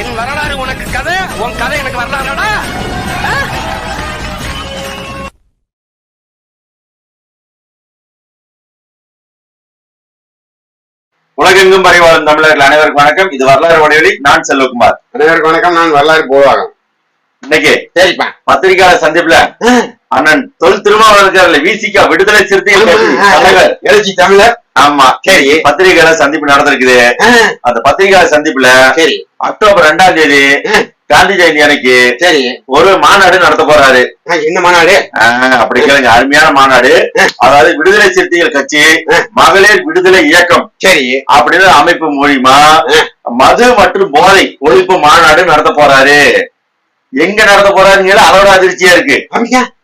என் வரலாறு உனக்கு கதை உன் கதை எனக்கு வரலாறுடா. உலகெங்கும் பரிவாழும் தமிழர்கள் அனைவருக்கும் வணக்கம். இது வரலாறு வடிவெளி நான் செல்வகுமார். அனைவருக்கும் வணக்கம். நான் வரலாறு போவாங்க இன்னைக்கு சரிப்பா. பத்திரிகையாளர் சந்திப்புல அண்ணன் இருக்காருல்ல விசிகா விடுதலை சிறுத்தைகள் எழுச்சி தமிழர். ஆமா. சரி. பத்திரிகையாளர் சந்திப்பு நடந்திருக்குது. அந்த பத்திரிகையாளர் சந்திப்புல சரி. அக்டோபர் ரெண்டாம் தேதி காந்தி ஜெயந்தி அன்னைக்கு சரி. ஒரு மாநாடு நடத்த போறாரு. என்ன மாநாடு? அப்படி கேளுங்க. அருமையான மாநாடு. அதாவது விடுதலை சிறுத்தைகள் கட்சி மகளிர் விடுதலை இயக்கம் சரி. அப்படின்னு அமைப்பு மூலியமா மது மற்றும் போதை ஒழிப்பு மாநாடு நடத்த போறாரு. எங்க நடத்த போறாருங்கிற அதோட அதிர்ச்சியா இருக்கு.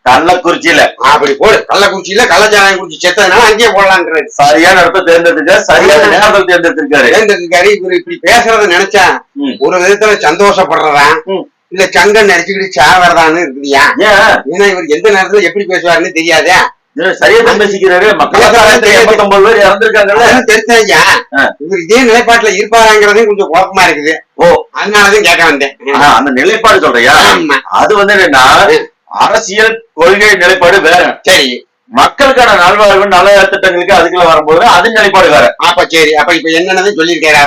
கள்ளக்குறிச்சியில. அப்படி போடு. கள்ளக்குறிச்சியில கள்ளச்சாராயம் குடிச்சு செத்ததுனால அங்கேயே போடலான்றது சரியான இடத்த தேர்ந்தெடுத்திருக்காரு சரியான நேரத்தில் தேர்ந்தெடுத்திருக்காரு. இருக்காரு இவர் இப்படி பேசுறத நினைச்சா ம். ஒரு விதத்துல சந்தோஷப்படுறதா? ம். இல்ல சங்கம் நினைச்சுக்கிட்டு சாவறதான்னு இருக்குதியா? ஏன்? ஏன்னா இவர் எந்த நேரத்துல எப்படி பேசுவாருன்னு தெரியாதே. சரியா பேசிக்கிறாரு. இதே நிலைப்பாட்டுல இருப்பாராங்கிறதையும் கொஞ்சம் குழப்பமா இருக்குது. ஓ. அதனாலதான் கேட்க வந்தேன். அந்த நிலைப்பாடு சொல்றியா? அது வந்து என்னன்னா அரசியல் கொள்கை நிலைப்பாடு வேற. சரி. மக்களுக்கான நல்வாழ்வு நல திட்டங்களுக்கு அதுக்குள்ள வரும்போது அது நிலைப்பாடு வேற. அப்ப சரி அப்ப இப்ப என்னன்னு சொல்லியிருக்காரு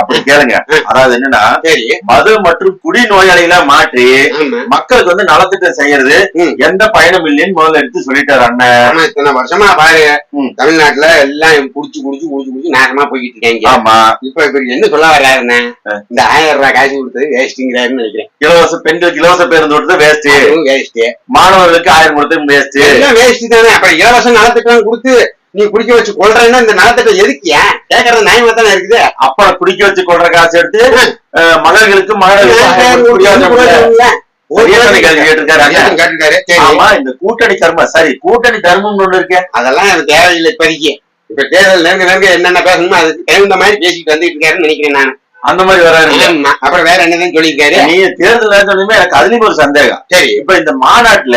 அப்படி கேளுங்க. அதாவது என்னன்னா சரி. மது மற்றும் குடி நோயாளிகளை மாற்றி மக்களுக்கு வந்து நலத்திட்டம் செய்யறது. எந்த பயனும் இல்லைன்னு முதல்ல எடுத்து சொல்லிட்டாரு அண்ணன். இத்தனை வருஷமா பாரு. தமிழ்நாட்டுல எல்லாம் குடிச்சு குடிச்சு குடிச்சு குடிச்சு நாசமா போய்கிட்டு இருக்காங்க. ஆமா. இப்ப இப்ப என்ன சொல்ல வர்றாருன்னா இந்த ஆயிரம் ரூபாய் காசு கொடுத்தது வேஸ்ட்ங்கிறாருன்னு நினைக்கிறேன். இலவச பெண்களுக்கு இலவச பேருந்து கொடுத்தது வேஸ்ட் வேஸ்ட் மாணவர்களுக்கு ஆயிரம் கொடுத்தது வேஸ்ட் வேஸ்ட் தானே. அப்ப இலவச நலத்திட்டம் கொடுத்து நீ குடிக்க வச்சு கொள்றேன்னா இந்த நலத்திட்டம் எதுக்கியா கேக்குறது நியாயமா தானே இருக்குது? அப்ப குடிக்க வச்சு கொள்ற காசு எடுத்து கொடுத்து சரி ஆமா இந்த கூட்டணி தர்மம் சரி கூட்டணி தர்மம்னு ஒண்ணு இருக்கு. அதெல்லாம் எனக்கு தேவையில்லை இப்போதைக்கு. இப்ப தேர்தல் நெருங்க நெருங்க என்னென்ன பேசணுமோ அதுக்கு தகுந்த மாதிரி பேசிட்டு வந்துட்டு இருக்காருன்னு நினைக்கிறேன் நான். அந்த மாதிரி வராரு. அப்புறம் வேற என்னதான் சொல்லியிருக்காரு? நீ தேர்தல் நேரத்துலயுமே எனக்கு அதுலயும் ஒரு சந்தேகம். சரி. இப்ப இந்த மாநாட்டுல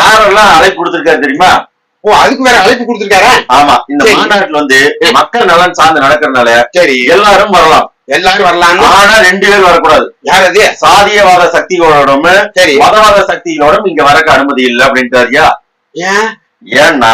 யாரெல்லாம் அழைப்பு கொடுத்திருக்காரு தெரியுமா? ஓ அதுக்கு வேற அழைப்பு கொடுத்துருக்காரா? ஆமா இந்த. மாநாட்டுல வந்து மக்கள் நலன் சார்ந்து நடக்கிறதுனால சரி. எல்லாரும் வரலாம். எல்லாரும் வரலாம்னு? ஆனா ரெண்டு பேர் வரக்கூடாது. யார் அது? சாதியவாத சக்திகளோடும் சரி. மதவாத சக்திகளோடும் இங்க வரக்க அனுமதி இல்லை அப்படின்ட்டாரியா? ஏன்? ஏன்னா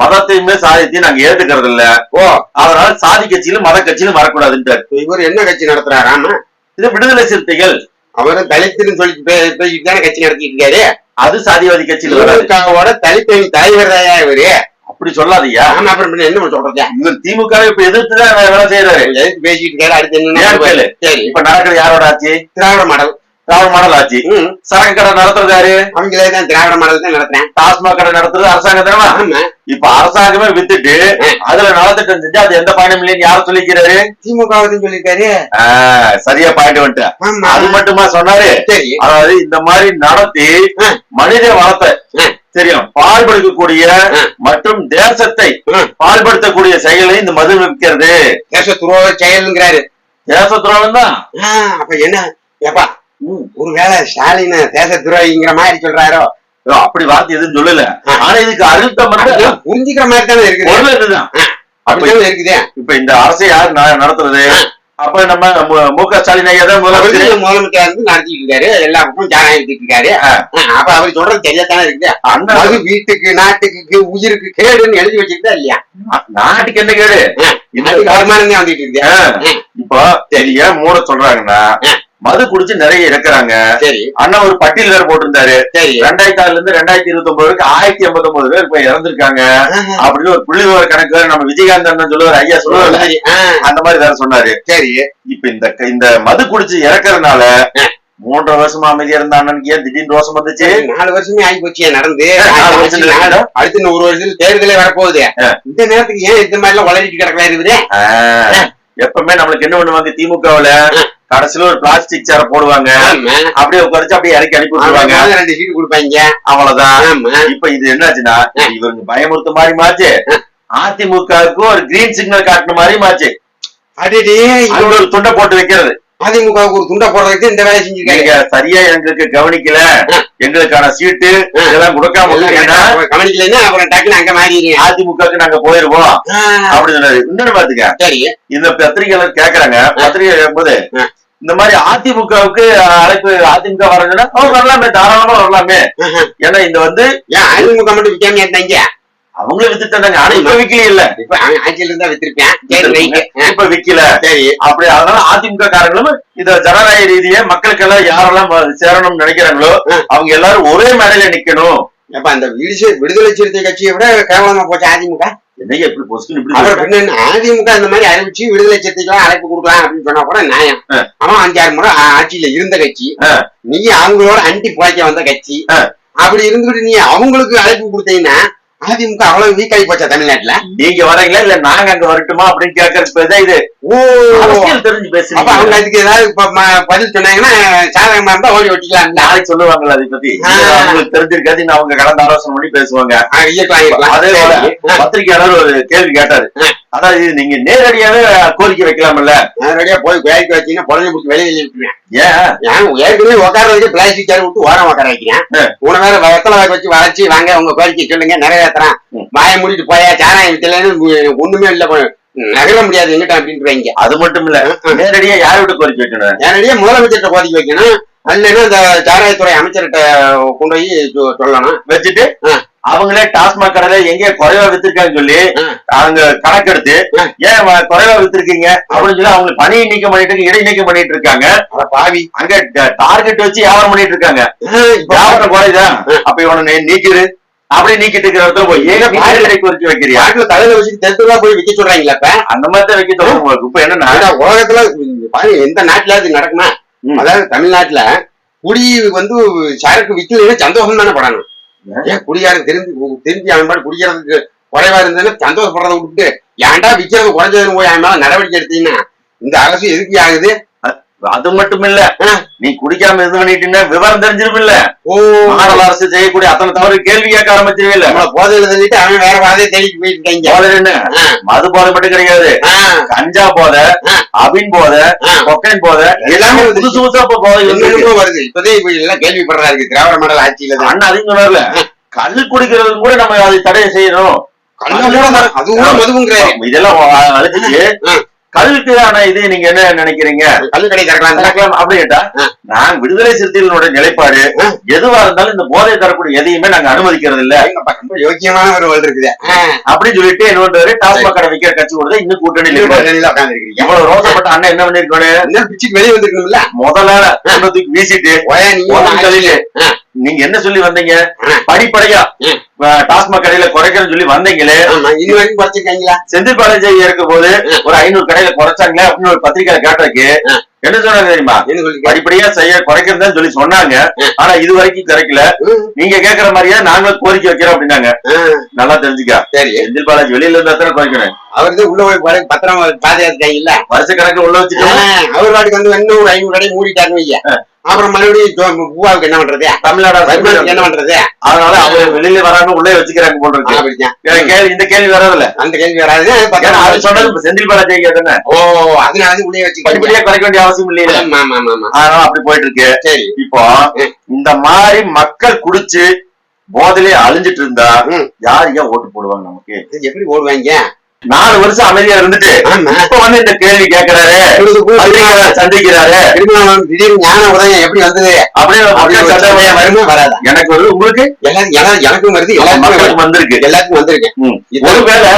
மதத்தையுமே சாதியத்தையும் நாங்க ஏத்துக்கிறது இல்ல ஓ. அதனால சாதி கட்சியிலும் மத கட்சியிலும் வரக்கூடாதுன்றாரு. இவர் என்ன கட்சி நடத்துறாராமா இது விடுதலை சிறுத்தைகள். அவரும் தலித்துன்னு சொல்லி பேசிட்டு கட்சி நடத்திட்டு இருக்காரு அது சாதிவாதி கட்சியில வராது. திமுகவோட தலித்தனி தலைவர் தாயா இவரு? அப்படி சொல்லாதீயா அப்புறம் என்ன சொல்றது இவர் திமுக இப்ப எதிர்த்துதான் வேலை செய்யறாரு பேசிட்டு இருக்காரு? அடுத்து என்ன இப்ப நடக்கிறது யாரோட ஆட்சி? திராவிட மாடல். திராவிட மாடல் ஆட்சி. ம். சரக்கு கடை நடத்துறது யாரு? அவங்களே தான் திராவிட மாடல் தான் நடத்துறேன். டாஸ்மாக் கடை நடத்துறது அரசாங்கம் தானே? இப்ப அரசாங்கமே வித்துட்டு அதுல நலத்திட்டம் செஞ்சு அது எந்த பயணம் இல்லைன்னு யார் சொல்லிக்கிறாரு? திமுக சொல்லியிருக்காரு. ஆஹ், சரியா பாயிண்ட் வந்துட்டேன் ஆமா. அது மட்டுமா சொன்னாரு? சரி. அதாவது இந்த மாதிரி நடத்தி. மனித வளத்தை. தெரியும் பால்படுத்தக்கூடிய ஆ. மற்றும் தேசத்தை. பால்படுத்தக்கூடிய செயலை இந்த மது விற்கிறது தேச துரோக செயலுங்கிறாரு. தேச துரோகம் தான் அப்ப என்ன? ஏப்பா ஒருவேளை ஸ்டாலின் தேச துரோகிங்கிற மாதிரி சொல்றாரோ? அப்படி வார்த்தை எதுவும் சொல்லல. ஆனா இதுக்கு அழுத்தம் அதெல்லாம் புரிஞ்சுக்கிற மாதிரி தானே இருக்குது. அப்படித்தானே இருக்குது. இப்ப இந்த அரசை யார் நடத்துறது? அப்ப நம்ம மு- க ஸ்டாலின் ஐயா தான் முதலமைச்சர். முதலமைச்சர் வந்து நடத்திட்டு இருக்காரு. எல்லா பக்கமும் எடுத்துட்டு இருக்காரு. அப்ப அவர் சொல்றது தெரியாதானே இருக்குது. அண்ணன் அது வீட்டுக்கு நாட்டுக்கு உயிருக்கு கேடுன்னு எழுதி வச்சுக்கிட்டா இல்லையா? நாட்டுக்கு என்ன கேடு? நாட்டுக்கு வருமானம் தான் வந்துட்டு இருக்கு. ஆ, இப்போ தெரிய மூட சொல்றாங்கன்னா மது குடிச்சு நிறைய இறக்குறாங்க. சரி. அண்ணன் ஒரு பட்டியல் வேற போட்டிருந்தாரு. சரி. ரெண்டாயிரத்தி ஆறுல இருந்து ரெண்டாயிரத்தி இருபத்தி ஒன்பது வரைக்கும் ஆயிரத்தி எண்பத்தி ஒன்பது பேர் இப்ப இறந்திருக்காங்க. அப்படின்னு ஒரு புள்ளி விவர கணக்கு நம்ம விஜயகாந்த் அண்ணன் சொல்லுவாரு ஐயா சொல்லுவாரு. அந்த மாதிரி வேற சொன்னாரு. சரி. இப்ப இந்த இந்த மது குடிச்சு இறக்குறதுனால மூன்றரை வருஷமா அமைதியா இருந்த அண்ணனுக்கு ஏன் திடீர்னு ரோசம் வந்துச்சு? நாலு வருஷமே ஆகி போச்சு நடந்து? அடுத்து ஒரு வருஷத்துல தேர்தலே வரப்போகுது. இந்த நேரத்துக்கு ஏன் இந்த மாதிரி எல்லாம் வளரிட்டு கிடக்கலாம் இருக்குது எப்பவுமே நம்மளுக்கு என்ன பண்ணுவாங்க திமுகவுல கடைசியில ஒரு பிளாஸ்டிக் சேர போடுவாங்க. அப்படியே உட்காரிச்சு அப்படியே இறக்கி அனுப்பி அவங்க ரெண்டு சீட்டு கொடுப்பாங்க. அவ்வளவுதான். இப்ப இது என்னாச்சுன்னா இவங்க பயமுறுத்த மாதிரி மாச்சு அதிமுகவுக்கு ஒரு கிரீன் சிக்னல் காட்டுன மாதிரி மாச்சு அங்க ஒரு துண்டை போட்டு வைக்கிறது. அதிமுகவுக்கு ஒரு துண்டை போடுறதுக்கு இந்த வேலை செஞ்சிருக்காங்க. சரியா எங்களுக்கு கவனிக்கல. எங்களுக்கான சீட்டு இதெல்லாம் கொடுக்காம கவனிக்கலைன்னா அப்புறம் டக்குன்னு அங்க மாறிடுங்க அதிமுகவுக்கு நாங்க போயிருவோம். அப்படின்னு சொன்னாரு. இன்னொன்னு பாத்துக்க. சரி. இந்த பத்திரிகையாளர் கேக்குறாங்க. பத்திரிகை கேட்கும்போது இந்த மாதிரி அதிமுகவுக்கு அழைப்பு அதிமுக வரணும்னா அவங்க வரலாமே தாராளமா வரலாமே. ஏன்னா இந்த வந்து ஏன் அதிமுக மட்டும் விற்காம இருந்தாங்க அவங்களே வித்துட்டாங்க. ஆனா இப்ப விக்கல இல்ல. இப்ப ஆட்சியில இருந்தா வித்திருப்பேன். இப்ப விக்கல. சரி. அப்படி அதனால அதிமுக காரங்களும் இத ஜனநாயக ரீதியா மக்களுக்கு எல்லாம் யாரெல்லாம் சேரணும்னு நினைக்கிறாங்களோ அவங்க எல்லாரும் ஒரே மேடையில நிக்கணும். அப்ப அந்த விடுதலை விடுதலை சிறுத்தை கட்சியை விட கேவலமா போச்சு அதிமுக? என்னைய எப்படி பொசுக்குன்னு இப்படி அப்புறம் அதிமுக இந்த மாதிரி அறிவிச்சு விடுதலை சிறுத்தைக்கெல்லாம் அழைப்பு கொடுக்கலாம் அப்படின்னு சொன்னா கூட நியாயம். அவன் அஞ்சாறு முறை ஆட்சியில இருந்த கட்சி. நீ அவங்களோட அண்டி புழைக்க வந்த கட்சி. அப்படி இருந்துகிட்டு நீ அவங்களுக்கு அழைப்பு கொடுத்தீங்கன்னா அதிமுக அவ்வளவு வீக் ஆகி போச்சா தமிழ்நாட்டுல? நீங்க வரீங்களா இல்ல நாங்க அங்க வரட்டுமா அப்படின்னு கேட்கறது இது. தெரிஞ்சு அப்ப அவங்க பேசுறீங்க அதுக்கு ஏதாவது பதில் சொன்னாங்கன்னா சாதகமா இருந்தா ஓடி ஒட்டிக்கலாம். நாளைக்கு சொல்லுவாங்கல்ல அதை பத்தி. அவங்களுக்கு தெரிஞ்சிருக்காது அவங்க கலந்து ஆலோசனை பண்ணி பேசுவாங்க. அதே. பத்திரிகையாளர் ஒரு கேள்வி கேட்டாரு. அதாவது நீங்க நேரடியாவே கோரிக்கை வைக்கலாம்ல? நான் ரெடியா போய் வேலைக்கு வச்சீங்கன்னா குழந்தை பிடிச்சி வெளியே விட்டுருவேன் ஏன்? ஏற்கனவே உட்கார வச்சு பிளாஸ்டிக் சேர் விட்டு ஓரம் உட்கார வைக்கிறேன். உன வேற வெத்தலை வச்சு வளைச்சு வாங்க உங்க கோரிக்கை சொல்லுங்க நிறைவேற்றுறேன் ம். வாயை மூடிட்டு போயா சாராயம் வித்தலன்னு ஒண்ணுமே இல்ல நகர முடியாது எங்கிட்ட அப்படின்ட்டு அது மட்டும் இல்ல நேரடியா யார் விட்டு கோரிக்கை வைக்கணும்? நேரடியா முதலமைச்சர்கிட்ட கோரிக்கை வைக்கணும். அல்லைன்னா இந்த சாராயத்துறை அமைச்சர்கிட்ட கொண்டு போய் சொல்லணும். வச்சுட்டு. அவங்களே டாஸ்மாக் கடையில எங்க குறைவா வித்திருக்காங்கன்னு சொல்லி. அவங்க கணக்கெடுத்து. ஏன் குறைவா வித்திருக்கீங்க? அப்படின்னு சொல்லி அவங்க பணி நீக்கம் பண்ணிட்டு இடை நீக்கம் பண்ணிட்டு இருக்காங்க. பாவி. அங்க டார்கெட் வச்சு வியாபாரம் பண்ணிட்டு இருக்காங்க. வியாபாரம் குறையுதா? அப்ப இவனை நீக்கிடு. அப்படி நீக்கிட்டு இருக்கிற இடத்துல போய் ஏங்க நேரடி கோரிக்கை வைக்கிறியா? தலையில வச்சுட்டு தெருத்துலாம் போய் விக்க சொல்றாங்களா இப்ப அந்த மாதிரி தான் வைக்க உங்களுக்கு. இப்ப என்னன்னா உலகத்துல பாருங்க எந்த நாட்டுல அது நடக்குமா. அதாவது தமிழ்நாட்டுல குடி வந்து சரக்கு விக்கலைன்னா சந்தோஷம் தானே படணும். ஏன்? குடியாரன் தெரிஞ்சு தெரிஞ்சு அவன் மாதிரி குடிக்கிறதுக்கு குறைவா இருந்ததுன்னா சந்தோஷப்படுறத விட்டுட்டு ஏன்டா விக்கிறது குறைஞ்சதுன்னு போய் அவன் மேல நடவடிக்கை எடுத்தீங்கன்னா இந்த அரசு எதுக்கு ஆகுது? அது மட்டும் இல்ல. நீ குடிக்காம இது பண்ணிட்டீங்கன்னா விவரம் தெரிஞ்சிருமில்ல ஓ. மாநில அரசு செய்யக்கூடிய அத்தனை தவறு கேள்வி கேட்க ஆரம்பிச்சிருவில்ல. நம்மள போதையில தள்ளிட்டு அவன் வேற பாதையை தேடிட்டு போயிட்டு இருக்காங்க. போதை என்ன? ஆ. மது போதை மட்டும் கிடையாது. கஞ்சா போதை. அபின் போதை. கொக்கைன் போதை எல்லாமே. புதுசு புதுசா போதை வருது. இப்பதான் இப்ப எல்லாம் கேள்விப்படுறா இருக்கு திராவிட மாடல் ஆட்சியில அண்ணா அதிகம் சொன்னார்ல. கல் குடிக்கிறதுக்கு கூட நம்ம அதை தடை செய்யணும். இதெல்லாம் அழைச்சிச்சு ஆ. கல்லுக்கு ஆனா இது நீங்க என்ன நினைக்கிறீங்க? கல்லு கடை திறக்கலாம் நடக்கலாம் அப்படி கேட்டா ஆ. நான் விடுதலை சிறுத்தைகளோட நிலைப்பாடு. எதுவா இருந்தாலும் இந்த போதை தரக்கூடிய எதையுமே நாங்க அனுமதிக்கிறது இல்ல ரொம்ப யோக்கியமான ஒரு வேல் இருக்குது. அப்படின்னு சொல்லிட்டு என்ன பண்றாரு? டாஸ்மாக் கடை விக்கிற கட்சி கூட இன்னும் கூட்டணியில் உட்காந்துருக்கீங்க இவ்வளவு ரோசப்பட்ட அண்ணன் என்ன பண்ணிருக்காரு என்ன பிச்சுக்கு வெளியே வந்துருக்கணும்ல. முதல்ல வீசிட்டு நீங்க என்ன சொல்லி வந்தீங்க. படிப்படையா டாஸ்மாக் கடையில குறைக்கிறேன்னு சொல்லி வந்தீங்களே? இது வரைக்கும் குறைச்சிருக்காங்களா செந்தில் பாலாஜி இருக்கும் போது ஒரு ஐநூறு கடையில குறைச்சாங்களே அப்படின்னு ஒரு பத்திரிக்கை கேட்டதுக்கு. என்ன சொன்னாங்க தெரியுமா? படிப்படியா செய்ய குறைக்கிறதுன்னு சொல்லி சொன்னாங்க. ஆனா இது வரைக்கும் குறைக்கல நீங்க கேக்குற மாதிரியே நாங்களும் கோரிக்கை வைக்கிறோம் அப்படின்னாங்க. நல்லா தெரிஞ்சுக்க. சரி. செந்தில் பாலாஜி வெளியில இருந்தா தானே குறைக்கணும்? அவர் வந்து உள்ள போய் பத்திரம் பாதுகாத்துட்டாங்கல்ல வருஷ கணக்கு உள்ள வச்சுட்டு அவர் வாட்டுக்கு வந்து இன்னும் ஒரு ஐநூறு கடையை மூடிட்டாருன்னு வைங்க. அப்புறம் மறுபடியும் பூவாவுக்கு என்ன பண்றது? தமிழ்நாடு என்ன பண்றது? அதனால அவங்க வெளியில வராம உள்ளே வச்சுக்கிறாங்க எனக்கு கேள்வி- இந்த கேள்வி வராதுல்ல? அந்த கேள்வி வராது. அது சொன்னது செந்தில் பாலாஜி கேட்டேன் ஓ அதனால உள்ளே வச்சுக்கிட்டீங்க படிப்படியா குறைக்க வேண்டிய அவசியம் இல்லையில ஆமா ஆமா அதனால அப்படி போயிட்டு இருக்கு சரி. இப்போ இந்த மாதிரி மக்கள் குடிச்சு போதிலே அழிஞ்சிட்டு இருந்தா. யார் ஏன் ஓட்டு போடுவாங்க நமக்கு? எப்படி ஓடுவாங்க? நாலு வருஷம் அமைதியா இருந்துட்டு இப்ப வந்து இந்த கேள்வி கேட்கிறாரு சந்திக்கிறாரு. திடீர்னு ஞான உதயம் எப்படி வந்தது? அப்படியே வருமா வராதா. எனக்கு வருது உங்களுக்கு எனக்கும் வருது எல்லாருக்கும் வந்திருக்கு. எல்லாருக்கும் வந்திருக்கு. ஒருவேளை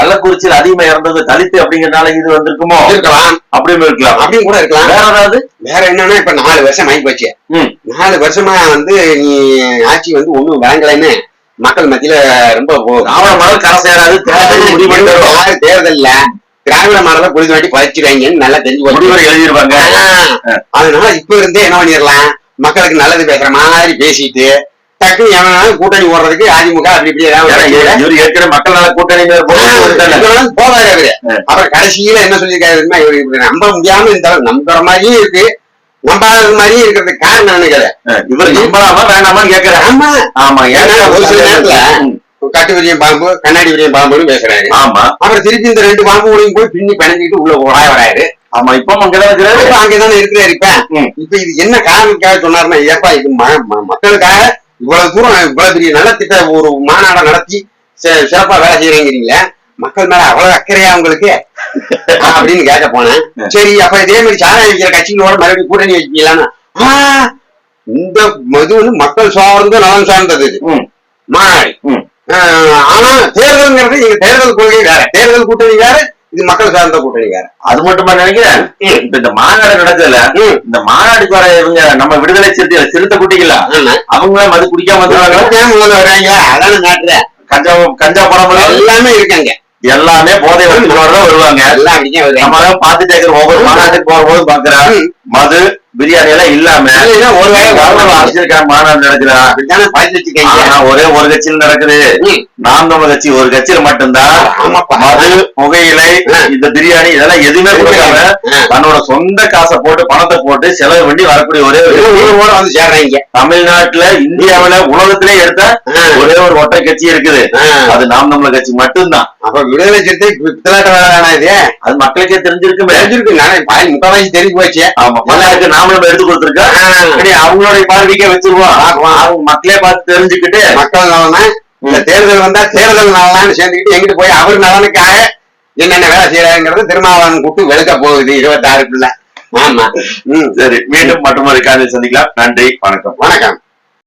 கள்ளக்குறிச்சியில் அதிகமா இறந்தது தலித்து அப்படிங்கறதுனால இது வந்திருக்குமோ? இருக்கலாம். அப்படின்னு இருக்கலாம். அப்படியும் கூட இருக்கலாம். வேற ஏதாவது? வேற என்னன்னா இப்ப நாலு வருஷம் ஆகி போச்சு. நாலு வருஷமா வந்து நீ ஆட்சி வந்து ஒண்ணும் வழங்கலைன்னு மக்கள் மத்தியில ரொம்ப ராவண மலர் கரை சேராது தேர்தல் முடிவு தேர்தல்ல திராவிட மாடல புரிது வாட்டி பதிச்சிருவாங்கன்னு நல்லா தெரிஞ்சு. முடிவுரை எழுதிருவாங்க. அதனால இப்ப இருந்தே என்ன பண்ணிடலாம்? மக்களுக்கு நல்லது பேசுற மாதிரி பேசிட்டு டக்குனு எவனாலும் கூட்டணி ஓடுறதுக்கு அதிமுக அப்படி இப்படி ஏதாவது ஏற்கனவே மக்கள் நல கூட்டணி போவாரு அவரு. அப்புறம் கடைசியில என்ன சொல்லியிருக்காரு? இவரு நம்ப முடியாம இந்த அளவு நம்புற மாதிரியும் இருக்கு. நம்பாத மாதிரியும் இருக்கிறதுக்கு காரணம் நினைக்கிறேன் இவரு நம்பலாமா வேணாமான்னு கேக்குறாரு ஆமா. ஆமா ஏன்னா ஒரு சில நேரத்துல. கட்டு விரியம் பாம்பு கண்ணாடி விரியம் பாம்புன்னு பேசுறாரு. ஆமா. அப்புறம் திருப்பி இந்த ரெண்டு பாம்புகளையும் போய் பின்னி பிணைஞ்சிட்டு உள்ள ஓடாய வராரு. ஆமா இப்ப அங்கதான் இருக்கிறாரு? இப்ப அங்கதானே இருக்கிறாரு இப்ப. இப்ப இது என்ன காரணத்துக்காக சொன்னாருன்னா ஏப்பா இது மக்களுக்காக இவ்வளவு தூரம் இவ்வளவு பெரிய நலத்திட்ட ஒரு மாநாடை நடத்தி சி- சிறப்பா வேலை செய்யறீங்கிறீங்களே. மக்கள் மேல அவ்வளவு அக்கறையா உங்களுக்கு? அப்படின்னு கேட்க போனேன். சரி அப்ப இதே மாதிரி சாராயம் வைக்கிற கட்சிகளோட மறுபடியும் கூட்டணி வச்சுக்கலாம்னு இந்த மது வந்து மக்கள் சார்ந்த நலன் சார்ந்தது இது. ம், மாநாடு. ம். ஆஹ், ஆனா தேர்தல்ங்கிறது இங்க தேர்தல் கொள்கை வேற. தேர்தல் கூட்டணி வேற இது மக்கள் சார்ந்த கூட்டணி வேற. அது மட்டுமா நினைக்கிறேன். இப்ப இந்த மாநாடு நடக்குதுல. இந்த மாநாடுக்கு வர இவங்க நம்ம விடுதலை சிறுத்தை சிறுத்தை குட்டிகளா. அவங்க மது குடிக்காம வர்றாங்க. அதான நாட்டுல கஞ்சா கஞ்சா படம் எல்லாமே? இருக்காங்க எல்லாமே போதை வசதிகளோட தான் வருவாங்க. எல்லாம் நம்ம தான் பார்த்துட்டே இருக்கிறோம். ஒவ்வொரு மாநாட்டுக்கு போகும்போது பாக்குறேன். மது பிரியாணி எல்லாம் இல்லாம ஒரு அரசியல் மாநாடு ஆனா ஒரே ஒரு கட்சியில் நடக்குது. ம். நாம் தமிழ் கட்சி ஒரு கட்சியில மட்டும்தான் மது புகையிலை. இந்த பிரியாணி இதெல்லாம் எதுவுமே கொடுக்காம. தன்னோட சொந்த காசை போட்டு பணத்தை போட்டு செலவு பண்ணி வரக்கூடிய ஒரே ஒரு வந்து சேர்றாங்க. தமிழ்நாட்டுல இந்தியாவுல உலகத்திலே எடுத்த. ஒரே ஒரு ஒற்றை கட்சி இருக்குது. அது நாம் தமிழ் கட்சி மட்டும்தான். அப்ப விடுதலை சிறுத்தை இது. அது மக்களுக்கே தெரிஞ்சிருக்குமே. தெரிஞ்சிருக்கு. நானே பாதி முக்கால்வாசி தெரிஞ்சு போச்சு. ஆமா. எல்லாருக்கு நாமளும் எடுத்து கொடுத்துருக்கோம். அவங்களுடைய பார்வைக்கே வச்சிருவோம். அவங்க மக்களே பார்த்து தெரிஞ்சுக்கிட்டு மக்கள் இந்த தேர்தல் வந்தா தேர்தல் நலனான்னு சேர்ந்துக்கிட்டு எங்கிட்டு போய் அவர் நலனுக்காக என்னென்ன வேலை செய்யறாங்கிறது திருமாவளவன் கூட்டு வெளுக்க போகுது இருபத்தி ஆறுக்குள்ள ஆமா. ம். சரி மீண்டும் மற்றொரு காலையில் சந்திக்கலாம். நன்றி வணக்கம். வணக்கம்.